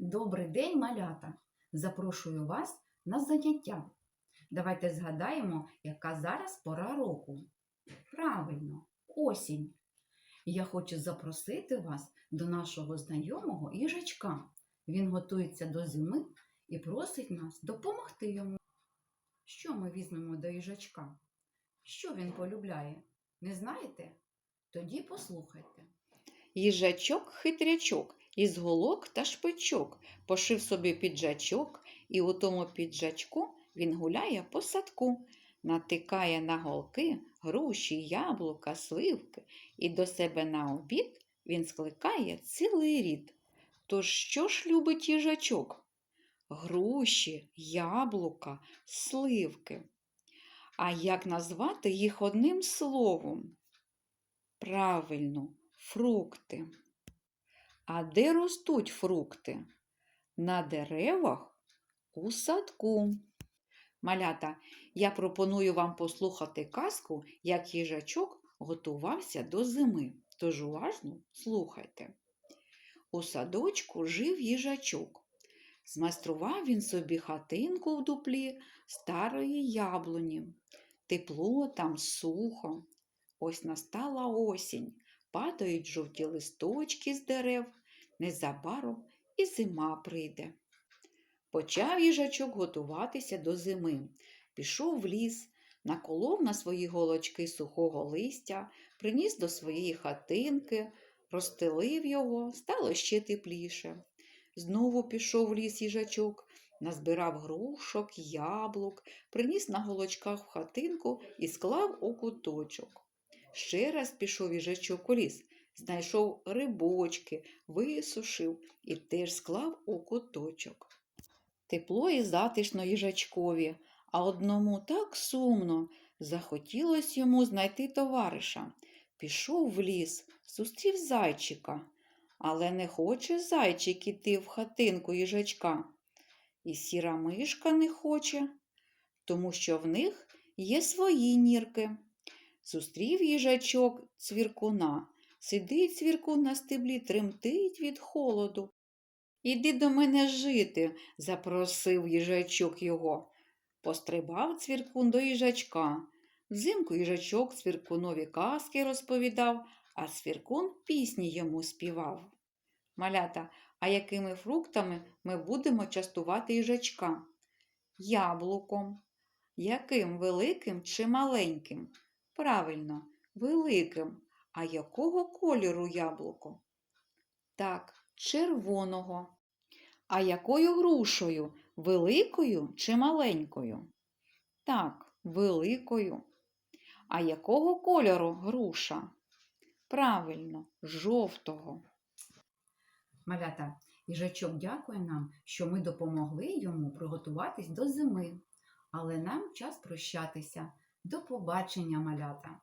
Добрий день, малята! Запрошую вас на заняття. Давайте згадаємо, яка зараз пора року. Правильно, осінь. Я хочу запросити вас до нашого знайомого їжачка. Він готується до зими і просить нас допомогти йому. Що ми візьмемо до їжачка? Що він полюбляє? Не знаєте? Тоді послухайте. Їжачок хитрячок, із голок та шпичок, пошив собі піджачок, і у тому піджачку він гуляє по садку, натикає на голки груші, яблука, сливки, і до себе на обід він скликає цілий рід. Тож що ж любить їжачок? Груші, яблука, сливки. А як назвати їх одним словом? Правильно, фрукти. А де ростуть фрукти? На деревах у садку. Малята, я пропоную вам послухати казку, як їжачок готувався до зими. Тож уважно слухайте. У садочку жив їжачок. Змайстрував він собі хатинку в дуплі старої яблуні. Тепло там сухо. Ось настала осінь, падають жовті листочки з дерев, незабаром і зима прийде. Почав їжачок готуватися до зими. Пішов в ліс, наколов на свої голочки сухого листя, приніс до своєї хатинки, розстелив його, стало ще тепліше. Знову пішов в ліс їжачок, назбирав грушок, яблук, приніс на голочках в хатинку і склав у куточок. Ще раз пішов їжачок у ліс, знайшов рибочки, висушив і теж склав у куточок. Тепло і затишно їжачкові, а одному так сумно захотілось йому знайти товариша. Пішов в ліс, зустрів зайчика, але не хоче зайчик іти в хатинку їжачка. І сіра мишка не хоче, тому що в них є свої нірки. Зустрів їжачок цвіркуна. Сидить цвіркун на стеблі, тремтить від холоду. Іди до мене жити, запросив їжачок його. Пострибав цвіркун до їжачка. Взимку їжачок цвіркунові казки розповідав, а цвіркун пісні йому співав. Малята, а якими фруктами ми будемо частувати їжачка? Яблуком. Яким великим чи маленьким? Правильно, великим. А якого кольору яблуко? Так, червоного. А якою грушею? Великою чи маленькою? Так, великою. А якого кольору груша? Правильно, жовтого. Малята, їжачок дякує нам, що ми допомогли йому приготуватись до зими. Але нам час прощатися. До побачення, малята!